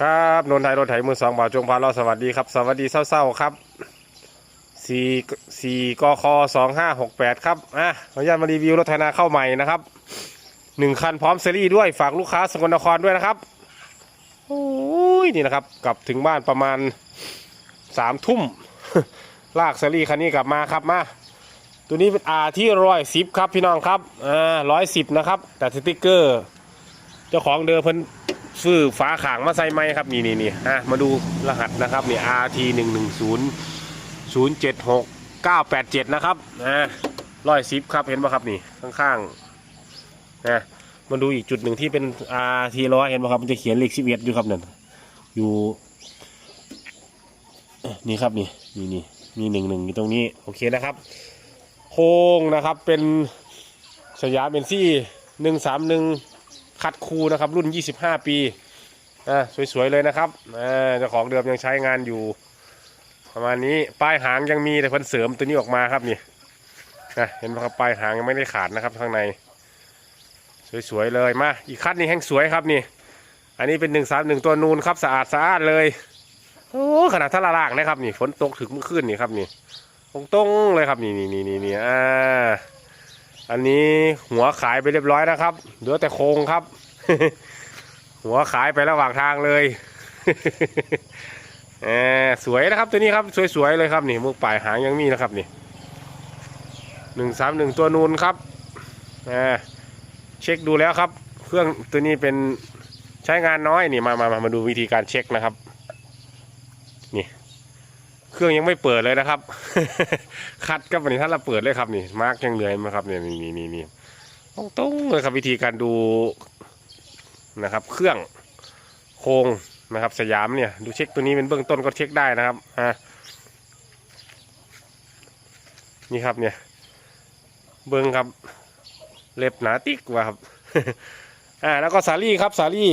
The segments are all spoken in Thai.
ครับนนทไทยรถไถมือสองบ่าวจงพาเราสวัสดีครับ สวัสดีเศร้าๆครับสี่สี่กคสองห้าหกแปดครับอะขออนุญาตมารีวิวรถไถนาเข้าใหม่นะครับหนึ่งคันพร้อมเซรีด้วยฝากลูกค้าสกลนครด้วยนะครับโอ้ยนี่นะครับ กลับถึงบ้านประมาณสามทุ่มลากเซรีคันนี้กลับมาครับมาตัวนี้เป็น R ที่ร้อยสิบครับพี่น้องครับอ่าร้อยสิบนะครับ แต่สติกเกอร์ เจ้าของเดิมเพิ่น ซื้อฝาขางมาใส่ไหมครับนี่นี่นี่อะมาดูรหัสนะครับนี่ RT หนึ่งหนึ่งศูนย์ศูนย์เจ็ดหกเก้าแปดเจ็ดนะครับอ่าร้อยสิบครับเห็นไหมครับนี่ข้างๆนะมาดูอีกจุดหนึ่งที่เป็น RT ร้อยเห็นไหมครับมันจะเขียนเลขสิบเอ็ดอยู่ครับนั่นอยู่นี่ครับนี่นี่นี่มีหนึ่งหนึ่งอยู่ตรงนี้โอเคนะครับ โค้งนะครับเป็นสยามเบนซี่หนึ่งสามหนึ่ง คัดคูนะครับรุ่น 25 ปีอ่าสวยๆเลยนะครับเจ้าของเดิมยังใช้งานอยู่ ประมาณนี้ป้ายหางยังมีแต่เพิ่นเสริมตัวนี้ออกมาครับนี่นะเห็นไหมครับป้ายหางยังไม่ได้ขาดนะครับข้างใน สวยๆเลยมาอีกคันนี้แห้งสวยครับนี่ อันนี้เป็นหนึ่งสามหนึ่งตัวนูนครับสะอาดสะอาดเลยโอ้ขนาดท่าละล่างนะครับนี่ฝนตกถึงเมื่อคืนนี่ครับนี่ตรงๆเลยครับนี่นี่นี่นี่นี่อ่า อันนี้หัวขายไปเรียบร้อยนะครับ เหลือแต่โครงครับ หัวขายไประหว่างทางเลยแหมสวยนะครับตัวนี้ครับสวยๆเลยครับนี่มุกปลายหางยังมีนะครับนี่หนึ่งสามหนึ่งตัวนูนครับอ่าเช็คดูแล้วครับ เครื่องตัวนี้เป็นใช้งานน้อยนี่มามามามาดูวิธีการเช็คนะครับ นี่ เครื่องยังไม่เปิดเลยนะครับ คัดกับวันนี้ถ้าเราเปิดเลยครับนี่ มาร์กยังเหลือไหมครับเนี่ยนี่นี่นี่นี่ตรงเลยครับวิธีการดูนะครับ เครื่องโครงนะครับ สยามเนี่ย ดูเช็คตัวนี้เป็นเบื้องต้นก็เช็คได้นะครับอ่านี่ครับเนี่ย เบิ้องครับ เล็บหนาติ๊กว่าครับอ่าแล้วก็สาลี่ครับสาลี่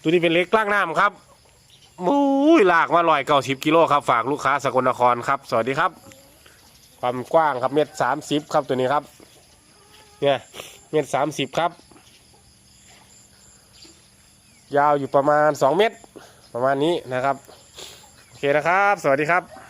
ตัวนี้เป็นเล็กกล้างน้ำครับ ยลากมาลอยเก้าสิบกิโลครับฝากลูกค้าสกลนครครับ สวัสดีครับ ความกว้างครับเมตรสามสิบครับตัวนี้ครับ เนี่ยเมตรสามสิบครับ ยาวอยู่ประมาณสองเมตร ประมาณนี้นะครับ โอเคนะครับ สวัสดีครับ